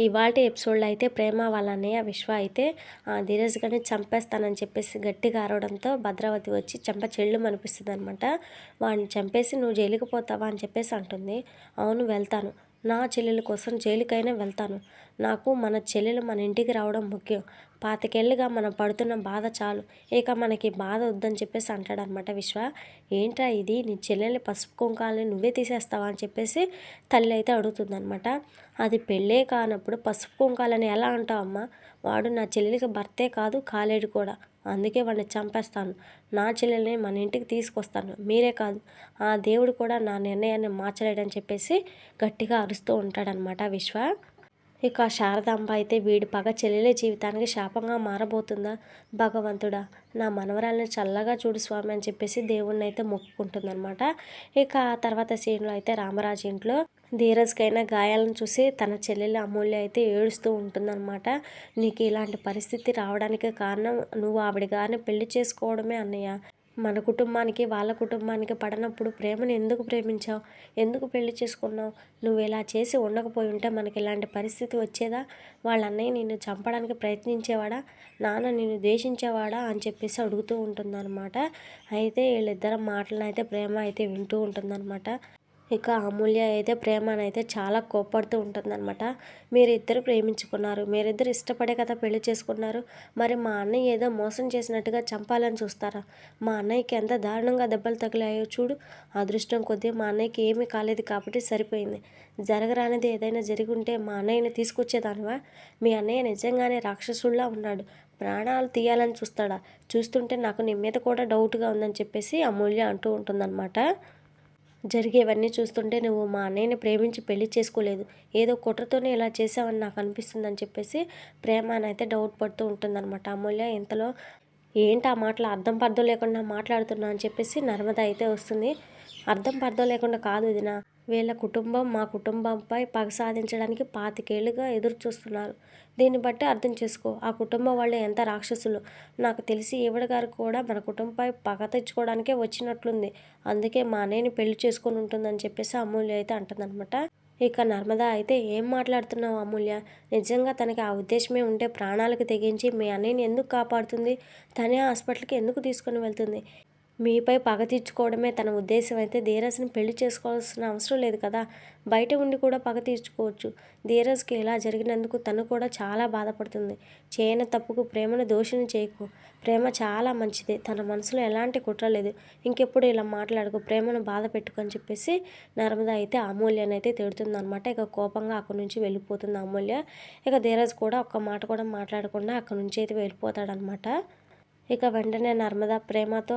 ఇవాళ ఎపిసోడ్లో అయితే ప్రేమ వాళ్ళ అన్నయ్య విశ్వ అయితే ఆ, ధీరజ్ గారిని చంపేస్తానని చెప్పేసి గట్టిగా అరవడంతో భద్రావతి వచ్చి చంప చెల్లు అనిపిస్తుంది అనమాట వాడిని చంపేసి నువ్వు జైలుకి పోతావా అని చెప్పేసి అంటుంది. అవును వెళ్తాను. నా చెల్లెల కోసం జైలుకైనా వెళ్తాను. నాకు మన చెల్లెలు మన ఇంటికి రావడం ముఖ్యం. పాతికేళ్ళుగా మనం పడుతున్న బాధ చాలు. ఇక మనకి బాధ వద్దని చెప్పేసి అంటాడనమాట విశ్వ. ఏంట్రా ఇది? నీ చెల్లెల్ని పసుపు కుంకాలని నువ్వే తీసేస్తావా అని చెప్పేసి తల్లి అయితే అడుగుతుందనమాట అది పెళ్ళే కానప్పుడు పసుపు కుంకాలని ఎలా అంటావమ్మా? వాడు నా చెల్లెలికి భర్తే కాదు కాలేడు కూడా. అందుకే వాడిని చంపేస్తాను. నా చెల్లెల్ని మన ఇంటికి తీసుకొస్తాను. మీరే కాదు ఆ దేవుడు కూడా నా నిర్ణయాన్ని మార్చలేడని చెప్పేసి గట్టిగా అరుస్తూ ఉంటాడనమాట విశ్వ. ఇక శారదాంబ అయితే వీడి పగ చెల్లెల జీవితానికి శాపంగా మారబోతుందా? భగవంతుడా నా మనవరాలను చల్లగా చూడు స్వామి అని చెప్పేసి దేవుణ్ణి అయితే మొక్కుకుంటుందనమాట ఇక ఆ తర్వాత సీన్లో అయితే రామరాజు ఇంట్లో ధీరజ్కైనా గాయాలను చూసి తన చెల్లెలు అమూల్య అయితే ఏడుస్తూ ఉంటుందన్నమాట. నీకు ఇలాంటి పరిస్థితి రావడానికి కారణం నువ్వు ఆవిడ గారిని పెళ్ళి చేసుకోవడమే అన్నయ్య. మన కుటుంబానికి వాళ్ళ కుటుంబానికి పడనప్పుడు ప్రేమను ఎందుకు ప్రేమించావు? ఎందుకు పెళ్ళి చేసుకున్నావు? నువ్వు ఇలా చేసి ఉండకపోయి ఉంటే మనకి ఇలాంటి పరిస్థితి వచ్చేదా? వాళ్ళ అన్నయ్య నిన్ను చంపడానికి ప్రయత్నించేవాడా? నాన్న నిన్ను ద్వేషించేవాడా? అని చెప్పేసి అడుగుతూ ఉంటుందన్నమాట. అయితే వీళ్ళిద్దరి మాటలను అయితే ప్రేమ అయితే వింటూ ఉంటుందన్నమాట. ఇక అమూల్య అయితే ప్రేమ అయితే చాలా కోప్పడుతూ ఉంటుందన్నమాట. మీరిద్దరు ప్రేమించుకున్నారు. మీరిద్దరు ఇష్టపడే కదా పెళ్ళి చేసుకున్నారు. మరి మా అన్నయ్య ఏదో మోసం చేసినట్టుగా చంపాలని చూస్తారా? మా అన్నయ్యకి ఎంత దారుణంగా దెబ్బలు తగిలాయో చూడు. అదృష్టం కొద్దీ మా అన్నయ్యకి ఏమీ కాలేదు కాబట్టి సరిపోయింది. జరగరానిది ఏదైనా జరిగి ఉంటే మా అన్నయ్యని తీసుకొచ్చేదానివా? మీ అన్నయ్య నిజంగానే రాక్షసుల్లా ఉన్నాడు. ప్రాణాలు తీయాలని చూస్తాడా? చూస్తుంటే నాకు నీ మీద కూడా డౌట్గా ఉందని చెప్పేసి అమూల్య అంటూ ఉంటుందన్నమాట. జరిగేవన్నీ చూస్తుంటే నువ్వు మా అన్నయ్యని ప్రేమించి పెళ్ళి చేసుకోలేదు. ఏదో కుట్రతోనే ఇలా చేసావని నాకు అనిపిస్తుందని చెప్పేసి ప్రేమ అని అయితే డౌట్ పడుతూ ఉంటుందన్నమాట. అమూల్య ఇంతలో ఏంటి ఆ మాటలు? అర్థం పర్థం లేకుండా మాట్లాడుతున్నా అని చెప్పేసి నర్మద అయితే వస్తుంది. అర్థం పర్థం లేకుండా కాదు వదినా. వీళ్ళ కుటుంబం మా కుటుంబంపై పగ సాధించడానికి పాతికేళ్ళుగా ఎదురు చూస్తున్నారు దీన్ని బట్టి అర్థం చేసుకో ఆ కుటుంబం వాళ్ళు ఎంత రాక్షసులు? నాకు తెలిసి ఈవిడ గారు కూడా మన కుటుంబంపై పగ తెచ్చుకోవడానికే వచ్చినట్లుంది. అందుకే మా అన్నయ్యని పెళ్ళి చేసుకొని ఉంటుందని చెప్పేసి అమూల్య అయితే అంటుందన్నమాట. ఇక నర్మద అయితే ఏం మాట్లాడుతున్నావు అమూల్య? నిజంగా తనకి ఆ ఉద్దేశమే ఉంటే ప్రాణాలకు తెగించి మీ అన్నయ్యని ఎందుకు కాపాడుతుంది? తనే హాస్పిటల్కి ఎందుకు తీసుకొని వెళ్తుంది? మీపై పగ తీర్చుకోవడమే తన ఉద్దేశం. అయితే ధీరజ్ని పెళ్ళి చేసుకోవాల్సిన అవసరం లేదు కదా? బయట ఉండి కూడా పగ తీర్చుకోవచ్చు. ధీరజ్కి ఇలా జరిగినందుకు తను కూడా చాలా బాధపడుతుంది. చేయని తప్పుకు ప్రేమను దోషణ చేయకు. ప్రేమ చాలా మంచిది. తన మనసులో ఎలాంటి కుట్ర లేదు. ఇంకెప్పుడు ఇలా మాట్లాడుకు. ప్రేమను బాధ పెట్టుకొని చెప్పేసి నర్మద అయితే అమూల్యని అయితే తిడుతుందనమాట ఇక కోపంగా అక్కడి నుంచి వెళ్ళిపోతుంది అమూల్య. ఇక ధీరజ్ కూడా ఒక్క మాట కూడా మాట్లాడకుండా అక్కడి నుంచి అయితే వెళ్ళిపోతాడనమాట ఇక వెంటనే నర్మద ప్రేమతో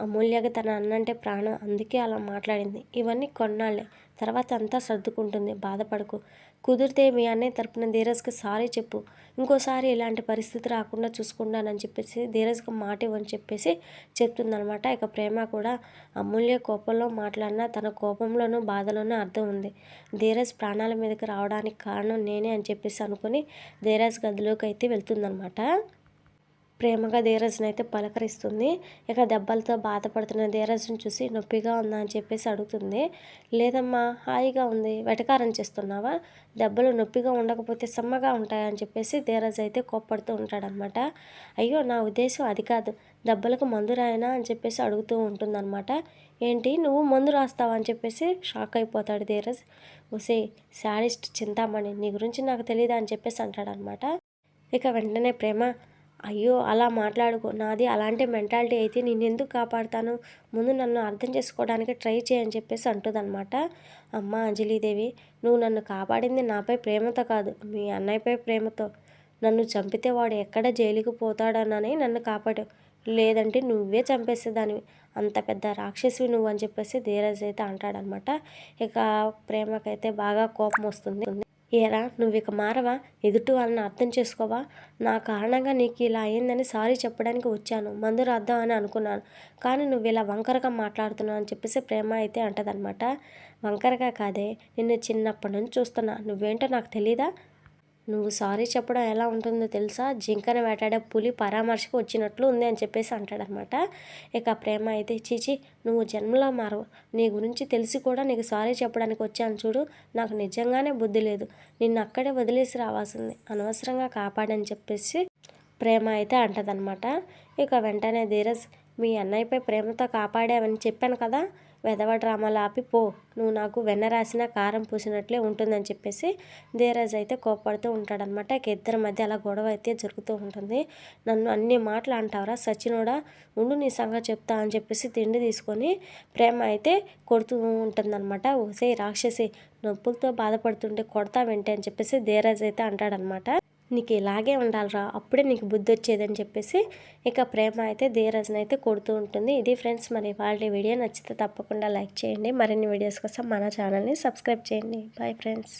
అమూల్యగా తన అన్నంటే ప్రాణం. అందుకే అలా మాట్లాడింది. ఇవన్నీ కొన్నాళ్ళే తర్వాత అంతా సర్దుకుంటుంది. బాధపడకు. కుదిరితే మీ అన్నయ్య తరపున ధీరజ్కి సారీ చెప్పు. ఇంకోసారి ఇలాంటి పరిస్థితి రాకుండా చూసుకుంటానని చెప్పేసి ధీరజ్కి మాట ఇవ్వని చెప్పేసి చెప్తుందనమాట ఇక ప్రేమ కూడా అమూల్య కోపంలో మాట్లాడినా తన కోపంలోనూ బాధలోనూ అర్థం ఉంది. ధీరజ్ ప్రాణాల మీదకి రావడానికి కారణం నేనే అని చెప్పేసి అనుకుని ధీరజ్ గదిలోకి అయితే వెళ్తుందనమాట ప్రేమగా ధీరజ్ని అయితే పలకరిస్తుంది. ఇక దెబ్బలతో బాధపడుతున్న ధీరజ్ని చూసి నొప్పిగా ఉందా అని చెప్పేసి అడుగుతుంది. లేదమ్మా హాయిగా ఉంది. వెటకారం చేస్తున్నావా? దెబ్బలు నొప్పిగా ఉండకపోతే సమ్మగా ఉంటాయని చెప్పేసి ధీరజ్ అయితే కోప్పడుతూ ఉంటాడనమాట. అయ్యో నా ఉద్దేశం అది కాదు. దెబ్బలకు మందు రాయనా అని చెప్పేసి అడుగుతూ ఉంటుందన్నమాట ఏంటి నువ్వు మందు రాస్తావా అని చెప్పేసి షాక్ అయిపోతాడు ధీరజ్. ఒసే శాడిస్ట్ చింతామణి నీ గురించి నాకు తెలియదు అని చెప్పేసి అంటాడనమాట. ఇక వెంటనే ప్రేమ అయ్యో అలా మాట్లాడుకో. నాది అలాంటి మెంటాలిటీ అయితే నేను ఎందుకు కాపాడుతాను? ముందు నన్ను అర్థం చేసుకోవడానికి ట్రై చేయని చెప్పేసి అంటుందన్నమాట అమ్మ అంజలీదేవి. నువ్వు నన్ను కాపాడింది నాపై ప్రేమతో కాదు మీ అన్నయ్యపై ప్రేమతో. నన్ను చంపితే వాడు ఎక్కడ జైలుకి పోతాడనని నన్ను కాపాడావు లేదంటే నువ్వే చంపేసేదానివి. అంత పెద్ద రాక్షసివి నువ్వు అని చెప్పేసి ధీరజ్ అయితే అంటాడనమాట ఇక ప్రేమకైతే బాగా కోపం వస్తుంది. ఏరా నువ్వు ఇక మారవా? ఎదుటి వాళ్ళని అర్థం చేసుకోవా? నా కారణంగా నీకు ఇలా అయిందని సారీ చెప్పడానికి వచ్చాను. మందు రాద్దాం అని అనుకున్నాను. కానీ నువ్వు ఇలా వంకరగా మాట్లాడుతున్నావు అని చెప్పేసి ప్రేమ అయితే అంటదనమాట వంకరగా కాదే నిన్ను చిన్నప్పటి నుంచి చూస్తున్నా. నువ్వేంటో నాకు తెలీదా? నువ్వు సారీ చెప్పడం ఎలా ఉంటుందో తెలుసా? జింకను వేటాడే పులి పరామర్శకు వచ్చినట్లు ఉంది అని చెప్పేసి అంటాడనమాట. ఇక ప్రేమ అయితే చీచి నువ్వు జన్మలో మారవు. నీ గురించి తెలిసి కూడా నీకు సారీ చెప్పడానికి వచ్చాను చూడు. నాకు నిజంగానే బుద్ధి లేదు. నిన్ను అక్కడే వదిలేసి రావాల్సింది. అనవసరంగా కాపాడని చెప్పేసి ప్రేమ అయితే అంటదనమాట. ఇక వెంటనే ధీరజ్ మీ అన్నయ్యపై ప్రేమతో కాపాడావని చెప్పాను కదా? వెధవ డ్రామాలు ఆపి పో. నువ్వు నాకు వెన్న రాసిన కారం పూసినట్లే ఉంటుందని చెప్పేసి ధీరజ్ అయితే కోపడుతూ ఉంటాడనమాట ఇక ఇద్దరి మధ్య అలా గొడవ అయితే జరుగుతూ ఉంటుంది. నన్ను అన్ని మాటలు అంటావరా? సచినోడా ఉండు నీ సంగతి చెప్తా అని చెప్పేసి తిండి తీసుకొని ప్రేమ అయితే కొడుతూ ఉంటుందన్నమాట. ఓసే రాక్షసి నొప్పులతో బాధపడుతుంటే కొడతా వెంటే అని చెప్పేసి ధీరజ్ అయితే అంటాడనమాట నీకు ఇలాగే ఉండాలిరా అప్పుడే నీకు బుద్ధి వచ్చేదని చెప్పేసి ఇక ప్రేమ అయితే ధీరజ్ని అయితే కొడుతూ ఉంటుంది. ఇది ఫ్రెండ్స్ మరి వాళ్ళ వీడియో నచ్చితే తప్పకుండా లైక్ చేయండి. మరిన్ని వీడియోస్ కోసం మన ఛానల్ని సబ్స్క్రైబ్ చేయండి. Bye friends